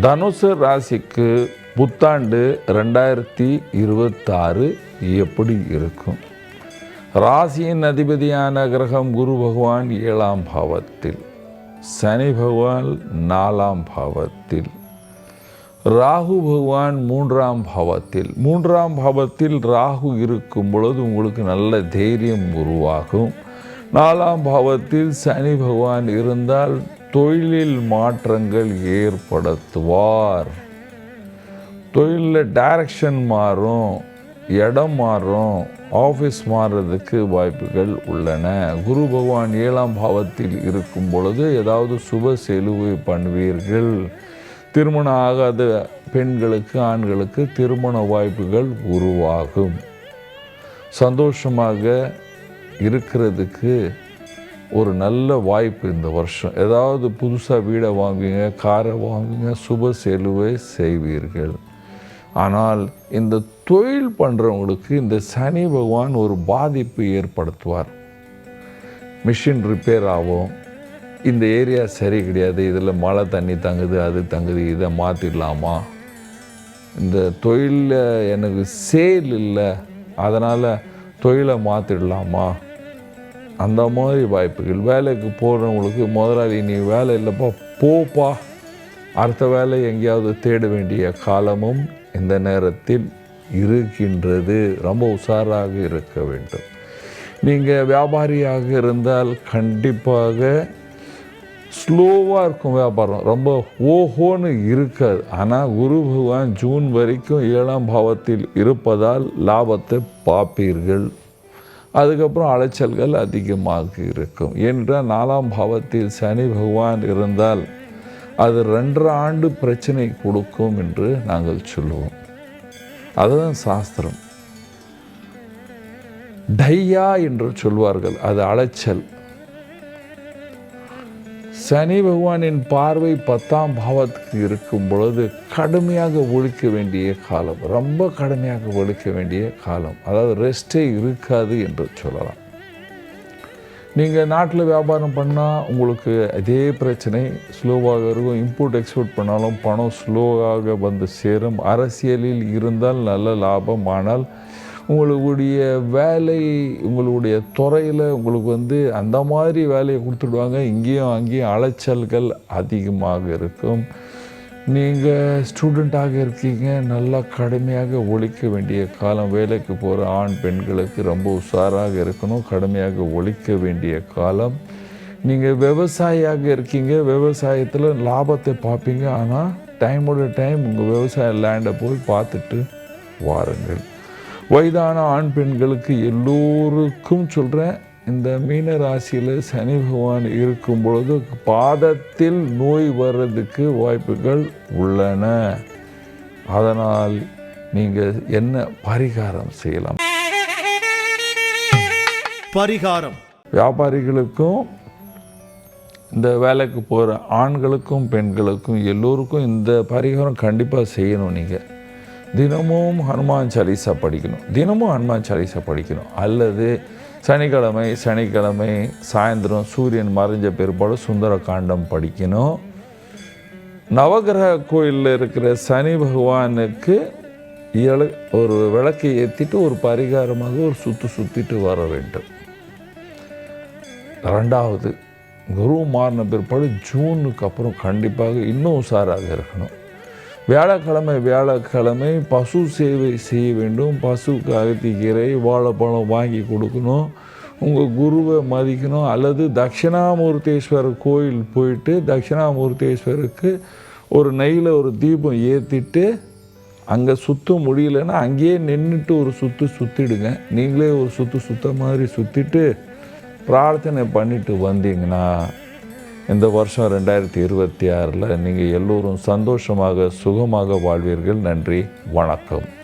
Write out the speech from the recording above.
தனுசு ராசிக்கு புத்தாண்டு ரெண்டாயிரத்தி இருபத்தாறு எப்படி இருக்கும்? ராசியின் அதிபதியான கிரகம் குரு பகவான் ஏழாம் பாவத்தில் சனி பகவான் நாலாம் பாவத்தில் ராகு பகவான் மூன்றாம் பாவத்தில். மூன்றாம் பாவத்தில் ராகு இருக்கும் பொழுது உங்களுக்கு நல்ல தைரியம் உருவாகும். நாலாம் பாவத்தில் சனி பகவான் இருந்தால் தொழிலில் மாற்றங்கள் ஏற்படுத்துவார். தொழிலில் டைரக்ஷன் மாறும் இடம் மாறும் ஆஃபீஸ் மாறுறதுக்கு வாய்ப்புகள் உள்ளன. குரு பகவான் ஏழாம் பாவத்தில் இருக்கும் பொழுது ஏதாவது சுப செலுவை பண்ணுவீர்கள். திருமணம் ஆகாத பெண்களுக்கு ஆண்களுக்கு திருமண வாய்ப்புகள் உருவாகும். சந்தோஷமாக இருக்கிறதுக்கு ஒரு நல்ல வாய்ப்பு இந்த வருஷம். ஏதாவது புதுசாக வீடை வாங்குவீங்க காரை வாங்குவீங்க சுப செலுவை செய்வீர்கள். ஆனால் இந்த தொழில் பண்ணுறவங்களுக்கு இந்த சனி பகவான் ஒரு பாதிப்பு ஏற்படுத்துவார். மிஷின் ரிப்பேர் ஆகும். இந்த ஏரியா சரி கிடையாது. இதில் மழை தண்ணி தங்குது அது தங்குது இதை மாற்றிடலாமா இந்த தொழிலில் எனக்கு சேல் இல்லை. அதனால் தொழிலை மாற்றிடலாமா அந்த மாதிரி வாய்ப்புகள். வேலைக்கு போகிறவங்களுக்கு முதலாளி நீ வேலை இல்லைப்பா போப்பா. அடுத்த வேலை எங்கேயாவது தேட வேண்டிய காலமும் இந்த நேரத்தில் இருக்கின்றது. ரொம்ப உஷாராக இருக்க வேண்டும். நீங்கள் வியாபாரியாக இருந்தால் கண்டிப்பாக ஸ்லோவாக இருக்கும் வியாபாரம். ரொம்ப ஓஹோன்னு இருக்காது. ஆனால் குரு பகவான் ஜூன் வரைக்கும் ஏழாம் பாவத்தில் இருப்பதால் லாபத்தை பார்ப்பீர்கள். அதுக்கப்புறம் அலைச்சல்கள் அதிகமாக இருக்கும். ஏனென்றால் நாலாம் பாவத்தில் சனி பகவான் இருந்தால் அது ரெண்டரை ஆண்டு பிரச்சனை கொடுக்கும் என்று நாங்கள் சொல்லுவோம். அதுதான் சாஸ்திரம். டையா என்று சொல்வார்கள். அது அலைச்சல். சனி பகவானின் பார்வை பத்தாம் பாவத்துக்கு இருக்கும் பொழுது கடுமையாக ஒழிக்க வேண்டிய காலம். ரொம்ப கடுமையாக ஒழிக்க வேண்டிய காலம். அதாவது ரெஸ்டே இருக்காது என்று சொல்லலாம். நீங்கள் நாட்டில் வியாபாரம் பண்ணால் உங்களுக்கு அதே பிரச்சனை. ஸ்லோவாக இருக்கும். இம்போர்ட் எக்ஸ்போர்ட் பண்ணாலும் பணம் ஸ்லோவாக வந்து சேரும். அரசியலில் இருந்தால் நல்ல லாபம். ஆனால் உங்களுடைய வேலை உங்களுடைய துறையில் உங்களுக்கு வந்து அந்த மாதிரி வேலையை கொடுத்துடுவாங்க. இங்கேயும் அங்கேயும் அலைச்சல்கள் அதிகமாக இருக்கும். நீங்கள் ஸ்டூடெண்ட்டாக இருக்கீங்க. நல்லா கடுமையாக ஒழிக்க வேண்டிய காலம். வேலைக்கு போகிற ஆண் பெண்களுக்கு ரொம்ப உஷாராக இருக்கணும். கடுமையாக ஒழிக்க வேண்டிய காலம். நீங்கள் விவசாயியாக இருக்கீங்க. விவசாயத்தில் லாபத்தை பார்ப்பீங்க. ஆனால் டைமோட டைம் உங்கள் விவசாய லேண்டை போய் பார்த்துட்டு வாருங்கள். வயதான ஆண் பெண்களுக்கு எல்லோருக்கும் சொல்கிறேன் இந்த மீன ராசியில் சனி பகவான் இருக்கும் பொழுது பாதத்தில் நோய் வர்றதுக்கு வாய்ப்புகள் உள்ளன. அதனால் நீங்கள் என்ன பரிகாரம் செய்யலாம்? பரிகாரம். வியாபாரிகளுக்கும் இந்த வேலைக்கு போகிற ஆண்களுக்கும் பெண்களுக்கும் எல்லோருக்கும் இந்த பரிகாரம் கண்டிப்பாக செய்யணும் நீங்கள் தினமும் ஹனுமான் சாலிசா படிக்கணும். தினமும் ஹனுமான் சாலிசா படிக்கணும். அல்லது சனிக்கிழமை சனிக்கிழமை சாயந்தரம் சூரியன் மறைஞ்ச பிற்பாடு சுந்தர காண்டம் படிக்கணும். நவகிரக கோயிலில் இருக்கிற சனி பகவானுக்கு இல ஒரு விளக்கை ஏற்றிட்டு ஒரு பரிகாரமாக ஒரு சுற்று சுற்றிட்டு வர வேண்டும். ரெண்டாவது குரு மாறின பிற்பாடு ஜூனுக்கு அப்புறம் கண்டிப்பாக இன்னும் உஷாராக இருக்கணும். வியாழக்கிழமை வியாழக்கிழமை பசு சேவை செய்ய வேண்டும். பசுக்கு அகத்திக்கீரை வாழைப்பழம் வாங்கி கொடுக்கணும். உங்கள் குருவை மதிக்கணும். அல்லது தட்சிணாமூர்த்தேஸ்வரர் கோயில் போயிட்டு தட்சிணாமூர்த்தேஸ்வருக்கு ஒரு நெய்யில் ஒரு தீபம் ஏற்றிட்டு அங்கே சுத்த முடியலன்னா அங்கேயே நின்றுட்டு ஒரு சுற்று சுற்றிடுங்க நீங்களே ஒரு சுற்று சுத்த மாதிரி சுற்றிட்டு பிரார்த்தனை பண்ணிட்டு வந்தீங்கன்னா இந்த வருஷம் ரெண்டாயிரத்தி இருபத்தி ஆறில் நீங்கள் எல்லோரும் சந்தோஷமாக சுகமாக வாழ்வீர்கள். நன்றி. வணக்கம்.